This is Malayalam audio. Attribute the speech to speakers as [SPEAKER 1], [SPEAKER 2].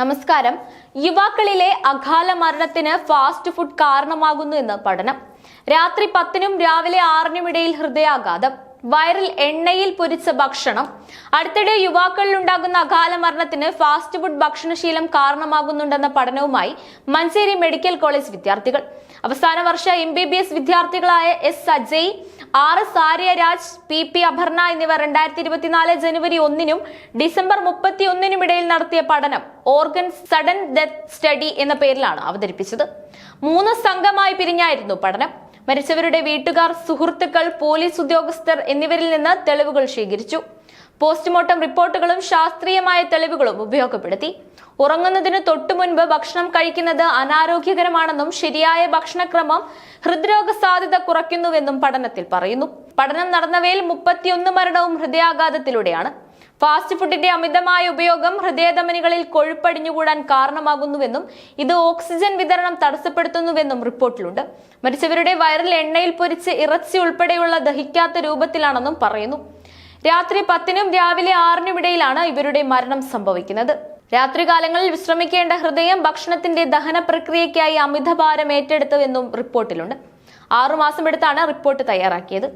[SPEAKER 1] നമസ്കാരം. യുവാക്കളിലെ അകാല മരണത്തിന് ഫാസ്റ്റ് ഫുഡ് കാരണമാകുന്നു എന്ന് പഠനം. രാത്രി പത്തിനും രാവിലെ ആറിനും ഇടയിൽ ഹൃദയാഘാതം. വയറിൽ എണ്ണയിൽ പൊരിച്ച ഭക്ഷണം. അടുത്തിടെ യുവാക്കളിൽ ഉണ്ടാകുന്ന അകാല മരണത്തിന് ഫാസ്റ്റ് ഫുഡ് ഭക്ഷണശീലം കാരണമാകുന്നുണ്ടെന്ന പഠനവുമായി മഞ്ചേരി മെഡിക്കൽ കോളേജ് വിദ്യാർത്ഥികൾ. അവസാന വർഷ M B B S വിദ്യാർത്ഥികളായ S Sajay R S Aryaraj P P Aparna എന്നിവർ രണ്ടായിരത്തി ഇരുപത്തിനാല് ജനുവരി ഒന്നിനും ഡിസംബർ മുപ്പത്തി ഒന്നിനും ഇടയിൽ നടത്തിയ പഠനം ഓർഗൻ സഡൻ ഡെത്ത് സ്റ്റഡി എന്ന പേരിലാണ് അവതരിപ്പിച്ചത്. മൂന്ന് സംഘമായി പിരിഞ്ഞായിരുന്നു പഠനം. മരിച്ചവരുടെ വീട്ടുകാർ സുഹൃത്തുക്കൾ പോലീസ് ഉദ്യോഗസ്ഥർ എന്നിവരിൽ നിന്ന് തെളിവുകൾ ശേഖരിച്ചു. പോസ്റ്റ്മോർട്ടം റിപ്പോർട്ടുകളും ശാസ്ത്രീയമായ തെളിവുകളും ഉപയോഗപ്പെടുത്തി. ഉറങ്ങുന്നതിന് തൊട്ടു മുൻപ് ഭക്ഷണം കഴിക്കുന്നത് അനാരോഗ്യകരമാണെന്നും ശരിയായ ഭക്ഷണക്രമം ഹൃദ്രോഗ സാധ്യത കുറയ്ക്കുന്നുവെന്നും പഠനത്തിൽ പറയുന്നു. പഠനം നടന്നവയിൽ മുപ്പത്തിയൊന്ന് മരണവും ഹൃദയാഘാതത്തിലൂടെയാണ്. ഫാസ്റ്റ് ഫുഡിന്റെ അമിതമായ ഉപയോഗം ഹൃദയധമനികളിൽ കൊഴുപ്പടിഞ്ഞുകൂടാൻ കാരണമാകുന്നുവെന്നും ഇത് ഓക്സിജൻ വിതരണം തടസ്സപ്പെടുത്തുന്നുവെന്നും റിപ്പോർട്ടിലുണ്ട്. മരിച്ചവരുടെ വയറിൽ എണ്ണയിൽ പൊരിച്ച് ഇറച്ചി ഉൾപ്പെടെയുള്ള ദഹിക്കാത്ത രൂപത്തിലാണെന്നും പറയുന്നു. രാത്രി പത്തിനും രാവിലെ ആറിനും ഇടയിലാണ് ഇവരുടെ മരണം സംഭവിക്കുന്നത്. രാത്രികാലങ്ങളിൽ വിശ്രമിക്കേണ്ട ഹൃദയം ഭക്ഷണത്തിന്റെ ദഹന പ്രക്രിയയ്ക്കായി അമിതഭാരം ഏറ്റെടുത്തുവെന്നും റിപ്പോർട്ടിലുണ്ട്. ആറുമാസം എടുത്താണ് റിപ്പോർട്ട് തയ്യാറാക്കിയത്.